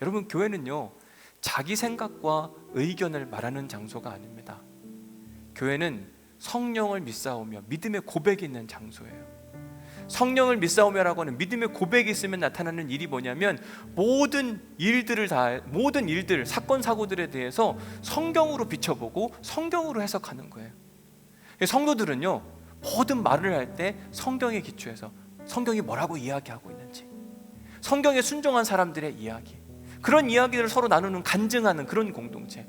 여러분 교회는요 자기 생각과 의견을 말하는 장소가 아닙니다. 교회는 성령을 믿사오며 믿음의 고백이 있는 장소예요. 성령을 믿사오며라고 하는 믿음의 고백이 있으면 나타나는 일이 뭐냐면 모든 일들을 다 모든 일들 사건 사고들에 대해서 성경으로 비춰보고 성경으로 해석하는 거예요. 성도들은요 모든 말을 할 때 성경에 기초해서 성경이 뭐라고 이야기하고 있는지 성경에 순종한 사람들의 이야기 그런 이야기를 서로 나누는 간증하는 그런 공동체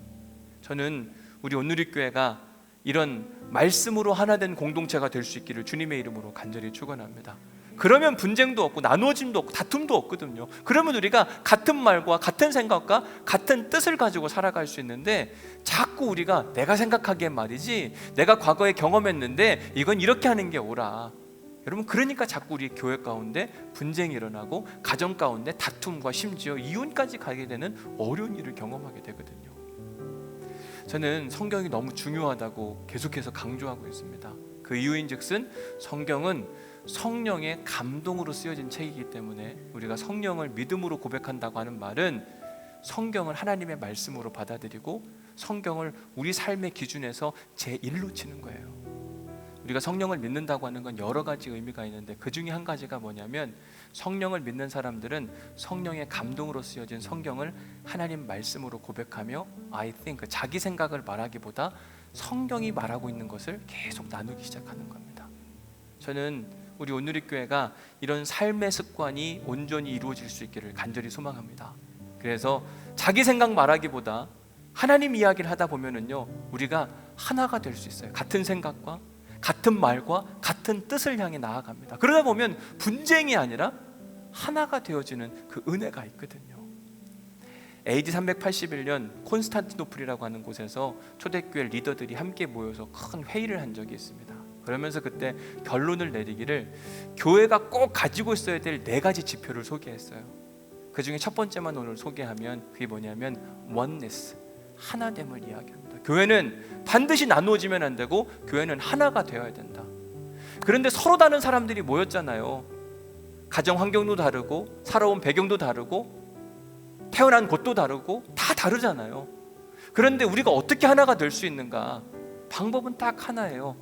저는 우리 온누리 교회가 이런 말씀으로 하나 된 공동체가 될 수 있기를 주님의 이름으로 간절히 축원합니다. 그러면 분쟁도 없고 나누어짐도 없고 다툼도 없거든요. 그러면 우리가 같은 말과 같은 생각과 같은 뜻을 가지고 살아갈 수 있는데 자꾸 우리가 내가 생각하기엔 말이지 내가 과거에 경험했는데 이건 이렇게 하는 게 옳아. 여러분 그러니까 자꾸 우리 교회 가운데 분쟁이 일어나고 가정 가운데 다툼과 심지어 이혼까지 가게 되는 어려운 일을 경험하게 되거든요. 저는 성경이 너무 중요하다고 계속해서 강조하고 있습니다. 그 이유인즉슨 성경은 성령의 감동으로 쓰여진 책이기 때문에 우리가 성령을 믿음으로 고백한다고 하는 말은 성경을 하나님의 말씀으로 받아들이고 성경을 우리 삶의 기준에서 제 1로 치는 거예요. 우리가 성령을 믿는다고 하는 건 여러 가지 의미가 있는데 그 중에 한 가지가 뭐냐면 성령을 믿는 사람들은 성령의 감동으로 쓰여진 성경을 하나님 말씀으로 고백하며 I think 자기 생각을 말하기보다 성경이 말하고 있는 것을 계속 나누기 시작하는 겁니다. 저는 우리 온누리 교회가 이런 삶의 습관이 온전히 이루어질 수 있기를 간절히 소망합니다. 그래서 자기 생각 말하기보다 하나님 이야기를 하다 보면은요 우리가 하나가 될 수 있어요. 같은 생각과 같은 말과 같은 뜻을 향해 나아갑니다. 그러다 보면 분쟁이 아니라 하나가 되어지는 그 은혜가 있거든요. AD 381년 콘스탄티노플이라고 하는 곳에서 초대교회 리더들이 함께 모여서 큰 회의를 한 적이 있습니다. 그러면서 그때 결론을 내리기를 교회가 꼭 가지고 있어야 될 네 가지 지표를 소개했어요. 그 중에 첫 번째만 오늘 소개하면 그게 뭐냐면 oneness, 하나됨을 이야기합니다. 교회는 반드시 나누어지면 안 되고 교회는 하나가 되어야 된다. 그런데 서로 다른 사람들이 모였잖아요. 가정 환경도 다르고 살아온 배경도 다르고 태어난 곳도 다르고 다 다르잖아요. 그런데 우리가 어떻게 하나가 될 수 있는가? 방법은 딱 하나예요.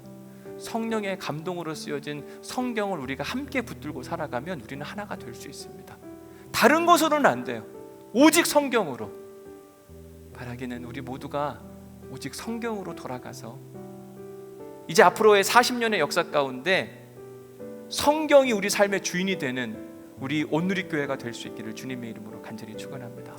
성령의 감동으로 쓰여진 성경을 우리가 함께 붙들고 살아가면 우리는 하나가 될 수 있습니다. 다른 것으로는 안 돼요. 오직 성경으로. 바라기는 우리 모두가 오직 성경으로 돌아가서 이제 앞으로의 40년의 역사 가운데 성경이 우리 삶의 주인이 되는 우리 온누리 교회가 될 수 있기를 주님의 이름으로 간절히 축원합니다.